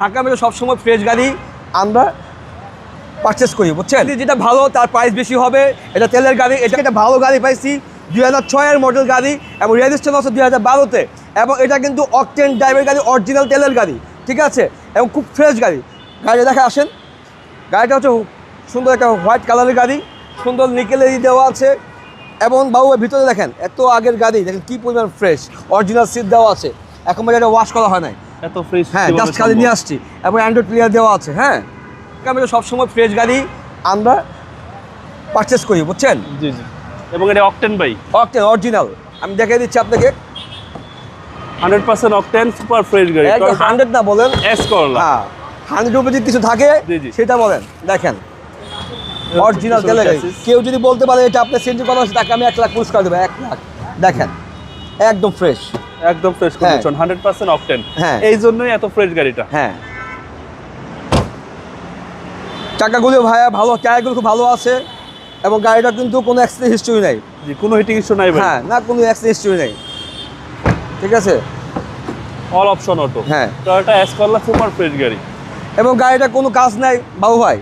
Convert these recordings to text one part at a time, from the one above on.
Dhaka metro সবসময় fresh গাড়ি আমরা পারচেস করি বুঝছেন? যেটা ভালো তার প্রাইস বেশি হবে এটা তেলের গাড়ি এটা একটা ভালো গাড়ি পাইছি দুই হাজার ছয়ের মডেল গাড়ি এবং রেজিস্ট্রেশন আছে দুই হাজার বারোতে এবং এটা কিন্তু অকটেন ড্রাইভের গাড়ি অরিজিনাল তেলের গাড়ি ঠিক আছে? এবং খুব ফ্রেশ গাড়ি। গাড়ি দেখা আসেন। গাড়িটা হচ্ছে সুন্দর একটা হোয়াইট কালারের গাড়ি সুন্দর নিকেলেরই দেওয়া আছে এবং বাবু ভিতরে দেখেন এত আগের গাড়ি দেখেন কী পরিমাণ ফ্রেশ অরিজিনাল সিট দেওয়া আছে। এখন এটা ওয়াশ করা হয় নাই। এত ফ্রেশ হ্যাঁ জাস্ট খালি নিয়ে আসছি। এবং অ্যান্ড্রয়েড প্লেয়ার দেওয়া আছে হ্যাঁ? ক্যামেরা সবসময় ফ্রেশ গাড়ি আমরা পারচেস করি বুঝছেন? জি জি। এবং এটা অকটেন বাই অকটেন অরিজিনাল আমি দেখিয়ে দিচ্ছি আপনাকে। Hundred percent octane super fresh গাড়ি। হান্ড্রেড না বলেন। এস করলা হ্যাঁ হান্ড্রেড উপরে যদি কিছু থাকে জি, জি। সেটা বলেন দেখেন। অরিজিনাল তেলে কেউ যদি বলতে পারে এটা আপনার সেন্টি করা হচ্ছে তাকে আমি এক লাখ পুরস্কার দেবো এক লাখ। দেখেন একদম ফ্রেশ একদম fresh. Condition hundred percent octane. এই জন্যই এত ফ্রেশ গাড়িটা। হ্যাঁ। চাকাগুলো ভাইয়া ভালো টায়ারগুলো খুব ভালো আছে এবং গাড়িটা কিন্তু কোনো অ্যাক্সিডেন্ট হিস্টরি নেই। জি কোনো হিটিং ইস্যু নাই ভাই। হ্যাঁ না কোনো অ্যাক্সিডেন্ট হিস্টরি নেই। ঠিক আছে? অল অপশন অটো হ্যাঁ। Toyota S Corolla super fresh গাড়ি। এবং গাড়িটা কোনো কাজ নাই বাবু ভাই।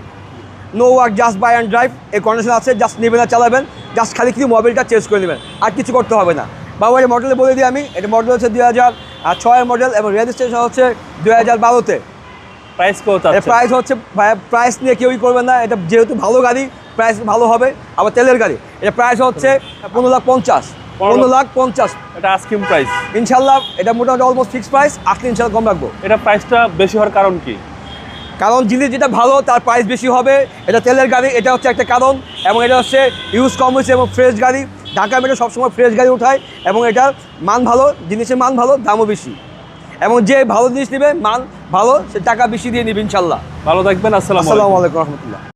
No work just buy and drive এই কন্ডিশন আছে জাস্ট নেবেন আর চালাবেন। জাস্ট খালি কিছু মোবাইলটা চেঞ্জ করে নেবেন। আর কিছু করতে হবে না। বাবু ভাই মডেলে বলে দিই আমি। এটা মডেল হচ্ছে দুই হাজার ছয়ের মডেল এবং রেজিস্ট্রেশন হচ্ছে দুই হাজার বারোতে। প্রাইস কত প্রাইস হচ্ছে প্রাইস নিয়ে কেউই করবে না। এটা যেহেতু ভালো গাড়ি প্রাইস ভালো হবে আবার তেলের গাড়ি। এটা প্রাইস হচ্ছে পনেরো লাখ পঞ্চাশ। পনেরো লাখ। পঞ্চাশ। এটা আস্কিং প্রাইস ইনশাল্লাহ এটা মোটামুটি অলমোস্ট ফিক্স প্রাইস আসলে ইনশাল্লাহ কম রাখব। এটা প্রাইসটা বেশি হওয়ার কারণ কি? কারণ জিনিস যেটা ভালো তার প্রাইস বেশি হবে। এটা তেলের গাড়ি এটা হচ্ছে একটা কারণ। এবং এটা হচ্ছে ইউজ কম হয়েছে এবং ফ্রেশ গাড়ি। ঢাকা মেট্রো সবসময় ফ্রেশ গাড়ি উঠায় এবং এটা মান ভালো জিনিসের মান ভালো দামও বেশি। এবং যে ভালো জিনিস নেবে মান ভালো সে টাকা বেশি দিয়ে নেবে ইনশাল্লাহ। ভালো থাকবেন আসসালাম আলাইকুম। আসসালামু আলাইকুম রহমতুল্লাহ।